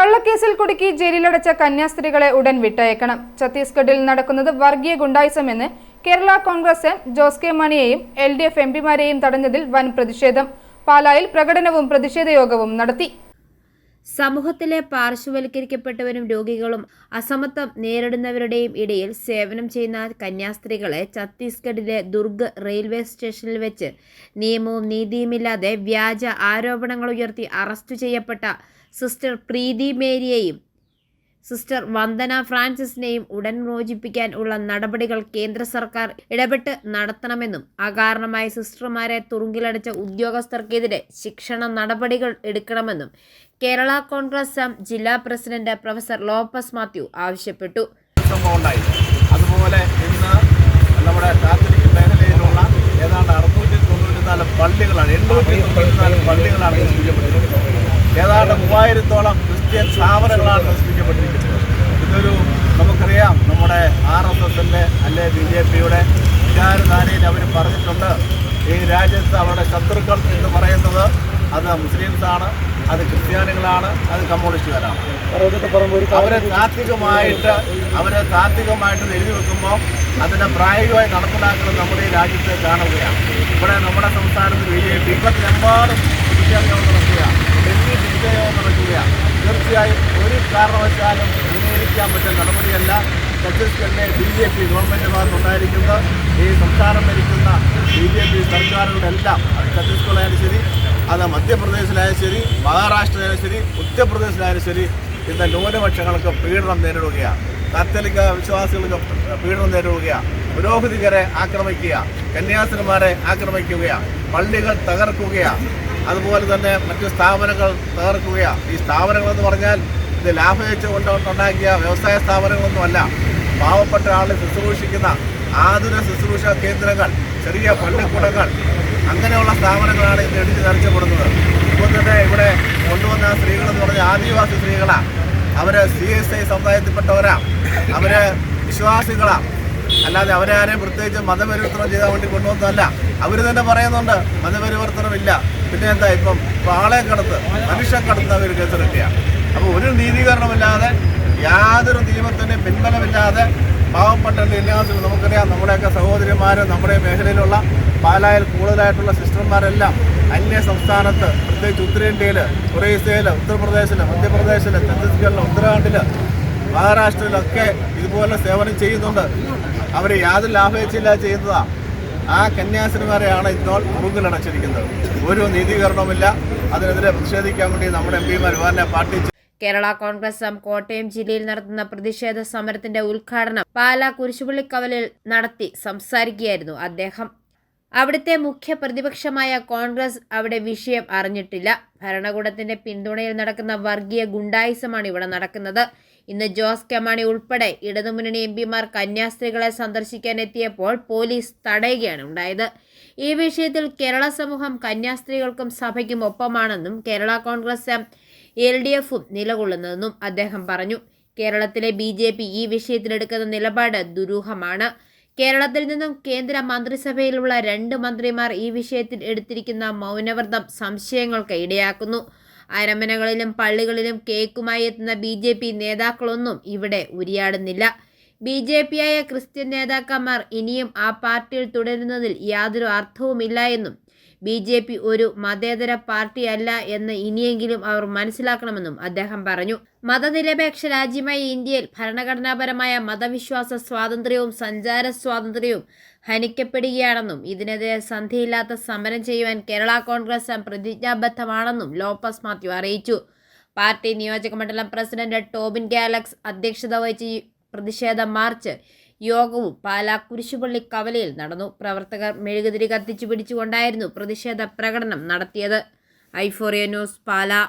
കള്ളക്കേസിൽ കുടുക്കി ജയിലിലടച്ച കന്യാസ്ത്രീകളെ ഉടൻ വിട്ടയക്കണം. ഛത്തീസ്ഗഡിൽ നടക്കുന്നത് വർഗീയ ഗുണ്ടായിസമെന്ന് കേരള കോൺഗ്രസ് എം ജോസ് കെ മണിയെയും എൽ ഡി എഫ് എംപിമാരെയും തടഞ്ഞതിൽ വൻ പ്രതിഷേധം. പാലായിൽ പ്രകടനവും പ്രതിഷേധ യോഗവും നടത്തി. സമൂഹത്തിലെ പാർശ്വവൽക്കരിക്കപ്പെട്ടവരും രോഗികളും അസമത്വം നേരിടുന്നവരുടെയും ഇടയിൽ സേവനം ചെയ്യുന്ന കന്യാസ്ത്രീകളെ ഛത്തീസ്ഗഡിലെ ദുർഗ് റെയിൽവേ സ്റ്റേഷനിൽ വെച്ച് നിയമവും നീതിയുമില്ലാതെ വ്യാജ ആരോപണങ്ങൾ ഉയർത്തി അറസ്റ്റ് ചെയ്യപ്പെട്ട സിസ്റ്റർ പ്രീതി മേരിയെയും സിസ്റ്റർ വന്ദന ഫ്രാൻസിസിനെയും ഉടൻ മോചിപ്പിക്കാൻ ഉള്ള നടപടികൾ കേന്ദ്ര സർക്കാർ ഇടപെട്ട് നടത്തണമെന്നും അകാരണമായി സിസ്റ്റർമാരെ തുറുങ്കിലടച്ച ഉദ്യോഗസ്ഥർക്കെതിരെ ശിക്ഷണ നടപടികൾ എടുക്കണമെന്നും കേരള കോൺഗ്രസ് എം ജില്ലാ പ്രസിഡന്റ് പ്രൊഫസർ ലോപ്പസ് മാത്യു ആവശ്യപ്പെട്ടു. അതുപോലെ ഇന്ന് നമ്മുടെ കാത്തലിക് മേഖലയിലുള്ള ഏതാണ്ട് അറുന്നൂറ്റി തൊണ്ണൂറ്റിനാല് പള്ളികളാണ് എണ്ണൂറ്റി തൊണ്ണൂറ്റിനാല് പള്ളികളാണ് നശിപ്പിക്കപ്പെട്ടിരിക്കുന്നത് ഏതാണ്ട് മൂവായിരത്തോളം ക്രിസ്ത്യൻ സ്ഥാപനങ്ങളാണ് നശിപ്പിക്കപ്പെട്ടിരിക്കുന്നത് ഇതൊരു നമുക്കറിയാം നമ്മുടെ ആർ എസ് എസിന്റെ അല്ലെ ബി ജെ പിയുടെ വിചാരധാരയിൽ അവർ പറഞ്ഞിട്ടുണ്ട്. ഈ രാജ്യത്ത് അവരുടെ ശത്രുക്കൾ എന്ന് പറയുന്നത് അത് മുസ്ലിംസാണ് അത് ക്രിസ്ത്യാനികളാണ് അത് കമ്മ്യൂണിസ്റ്റുകാരാണ്. അവരെ താത്വികമായിട്ട് അവരെ താത്വികമായിട്ട് എഴുതി വെക്കുമ്പോൾ അതിനെ പ്രായോഗികമായി നടപ്പിലാക്കുന്നത് നമ്മുടെ ഈ രാജ്യത്ത് കാണുകയാണ്. ഇവിടെ നമ്മുടെ സംസ്ഥാനത്ത് ബി ജെ പി ഇപ്പത്തിനെമ്പാടും വിദ്യാഭ്യാസം നടക്കുകയാണ്. വിദ്യാഭ്യാസം നടക്കുകയാണ്. തീർച്ചയായും ഒരു കാരണവശാലും അംഗീകരിക്കാൻ പറ്റുന്ന നടപടിയല്ല ഛത്തീസ്ഗഡിലെ ബി ജെ പി ഗവൺമെന്റ് ഭാഗത്തുണ്ടായിരിക്കുന്നത് ഈ സംസ്ഥാനം ഭരിക്കുന്ന ബി ജെ പി സർക്കാരുകളുടെ എല്ലാം അത് ഛത്തീസ്ഗഡിലായാലും ശരി അത് മധ്യപ്രദേശിലായാലും ശരി മഹാരാഷ്ട്രയിലായാലും ശരി ഉത്തർപ്രദേശിലായാലും ശരി ഇന്ന് ന്യൂനപക്ഷങ്ങൾക്ക് പീഡനം നേരിടുകയാണ്. കത്തോലിക്ക വിശ്വാസികൾക്ക് പീഡനം നേരിടുകയാണ്. പുരോഹിതികരെ ആക്രമിക്കുക കന്യാസ്ത്രീമാരെ ആക്രമിക്കുകയാണ്. പള്ളികൾ തകർക്കുകയാണ്. അതുപോലെ തന്നെ മറ്റ് സ്ഥാപനങ്ങൾ തകർക്കുകയാണ് ഈ സ്ഥാപനങ്ങളെന്ന് പറഞ്ഞാൽ ഇത് ലാഭേച്ഛ കൊണ്ട് ഉണ്ടാക്കിയ വ്യവസായ സ്ഥാപനങ്ങളൊന്നുമല്ല. പാവപ്പെട്ട ആളെ ശുശ്രൂഷിക്കുന്ന ആതുര ശുശ്രൂഷ കേന്ദ്രങ്ങൾ ചെറിയ പള്ളിക്കൂടങ്ങൾ അങ്ങനെയുള്ള സ്ഥാപനങ്ങളാണ് ഇന്ന് ഇടിച്ച് നിറച്ചപ്പെടുന്നത് ഇപ്പോൾ തന്നെ ഇവിടെ കൊണ്ടുവന്ന സ്ത്രീകളെന്ന് പറഞ്ഞാൽ ആദിവാസി സ്ത്രീകളാണ് അവർ സി എസ് ഐ സമുദായത്തിൽപ്പെട്ടവരാണ് അവർ വിശ്വാസികളാണ് അല്ലാതെ അവരെ ആരെയും പ്രത്യേകിച്ച് മതപരിവർത്തനം ചെയ്താൽ വേണ്ടി കൊണ്ടുവന്നതല്ല. അവർ തന്നെ പറയുന്നുണ്ട് മതപരിവർത്തനമില്ല. പിന്നെ എന്താ ഇപ്പം ആളെ കടത്ത് മനുഷ്യൻ കടത്ത് അവർ കേസെടുക്കുകയാണ് അപ്പോൾ ഒരു നീതീകരണമില്ലാതെ യാതൊരു നിയമത്തിന്റെ പിൻബലമില്ലാതെ പാവപ്പെട്ട ഇല്ലാത്ത നമുക്കറിയാം നമ്മുടെയൊക്കെ സഹോദരിമാർ നമ്മുടെ മേഖലയിലുള്ള പാലായിൽ കൂടുതലായിട്ടുള്ള സിസ്റ്റർമാരെല്ലാം അന്യ സംസ്ഥാനത്ത് പ്രത്യേകിച്ച് ഉത്തരേന്ത്യയിൽ ഒറീസയിൽ ഉത്തർപ്രദേശിൽ മധ്യപ്രദേശിൽ ഛത്തീസ്ഗഡിൽ ഉത്തരാഖണ്ഡിൽ മഹാരാഷ്ട്രയിലൊക്കെ ഇതുപോലെ സേവനം ചെയ്യുന്നുണ്ട്. അവർ യാതൊരു ലാഭേച്ഛയില്ല ചെയ്യുന്നതാണ് ആ കന്യാസ്ത്രീമാരെയാണ് ഇപ്പോൾ മുറുകിലടച്ചിരിക്കുന്നത്. ഒരു നീതീകരണവുമില്ല. അതിനെതിരെ പ്രതിഷേധിക്കാൻ വേണ്ടി നമ്മുടെ എം പിമാർ വേറെ പാർട്ടി കേരള കോൺഗ്രസ് എം കോട്ടയം ജില്ലയിൽ നടത്തുന്ന പ്രതിഷേധ സമരത്തിന്റെ ഉദ്ഘാടനം പാലാ കുരിശുപള്ളിക്കവലിൽ നടത്തി സംസാരിക്കുകയായിരുന്നു അദ്ദേഹം. അവിടുത്തെ മുഖ്യ പ്രതിപക്ഷമായ കോൺഗ്രസ് അവിടെ വിഷയം അറിഞ്ഞിട്ടില്ല. ഭരണകൂടത്തിന്റെ പിന്തുണയിൽ നടക്കുന്ന വർഗീയ ഗുണ്ടായിസമാണ് ഇവിടെ നടക്കുന്നത്. ഇന്ന് ജോസ് കെ മാണി ഉൾപ്പെടെ ഇടതുമുന്നണി എം പിമാർ കന്യാസ്ത്രീകളെ സന്ദർശിക്കാൻ എത്തിയപ്പോൾ പോലീസ് തടയുകയാണ് ഉണ്ടായത്. ഈ വിഷയത്തിൽ കേരള സമൂഹം കന്യാസ്ത്രീകൾക്കും സഭയ്ക്കും ഒപ്പമാണെന്നും കേരള കോൺഗ്രസ് എൽ ഡി എഫും നിലകൊള്ളുന്നതെന്നും അദ്ദേഹം പറഞ്ഞു. കേരളത്തിലെ ബി ജെ പി ഈ വിഷയത്തിലെടുക്കുന്ന നിലപാട് ദുരൂഹമാണ്. കേരളത്തിൽ നിന്നും കേന്ദ്ര മന്ത്രിസഭയിലുള്ള രണ്ട് മന്ത്രിമാർ ഈ വിഷയത്തിൽ എടുത്തിരിക്കുന്ന മൗനവ്രതം സംശയങ്ങൾക്ക് ഇടയാക്കുന്നു. അരമനകളിലും പള്ളികളിലും കേക്കുമായി എത്തുന്ന ബി ജെ പി നേതാക്കളൊന്നും ഇവിടെ ഉരിയാടുന്നില്ല. ബി ജെ പിയായ ക്രിസ്ത്യൻ നേതാക്കന്മാർ ഇനിയും ആ പാർട്ടിയിൽ തുടരുന്നതിൽ യാതൊരു അർത്ഥവുമില്ല എന്നും ബി ജെ പി ഒരു മതേതര പാർട്ടിയല്ല എന്ന് ഇനിയെങ്കിലും അവർ മനസ്സിലാക്കണമെന്നും അദ്ദേഹം പറഞ്ഞു. മതനിരപേക്ഷ രാജ്യമായ ഇന്ത്യയിൽ ഭരണഘടനാപരമായ മതവിശ്വാസ സ്വാതന്ത്ര്യവും സഞ്ചാര സ്വാതന്ത്ര്യവും ഹനിക്കപ്പെടുകയാണെന്നും ഇതിനെതിരെ സന്ധിയില്ലാത്ത സമരം ചെയ്യുവാൻ കേരള കോൺഗ്രസ് പ്രതിജ്ഞാബദ്ധമാണെന്നും ലോപ്പസ് മാത്യു അറിയിച്ചു. പാർട്ടി നിയോജക മണ്ഡലം പ്രസിഡന്റ് ടോബിൻ ഗാലക്സ് അധ്യക്ഷത വഹിച്ച പ്രതിഷേധ മാർച്ച് യോഗവും പാലാ കുരിശുപള്ളി കവലയിൽ നടന്നു. പ്രവർത്തകർ മെഴുകുതിരി കത്തിച്ചു പിടിച്ചുകൊണ്ടായിരുന്നു പ്രതിഷേധ പ്രകടനം നടത്തിയത്. ഐഫോറിയ ന്യൂസ് പാലാ.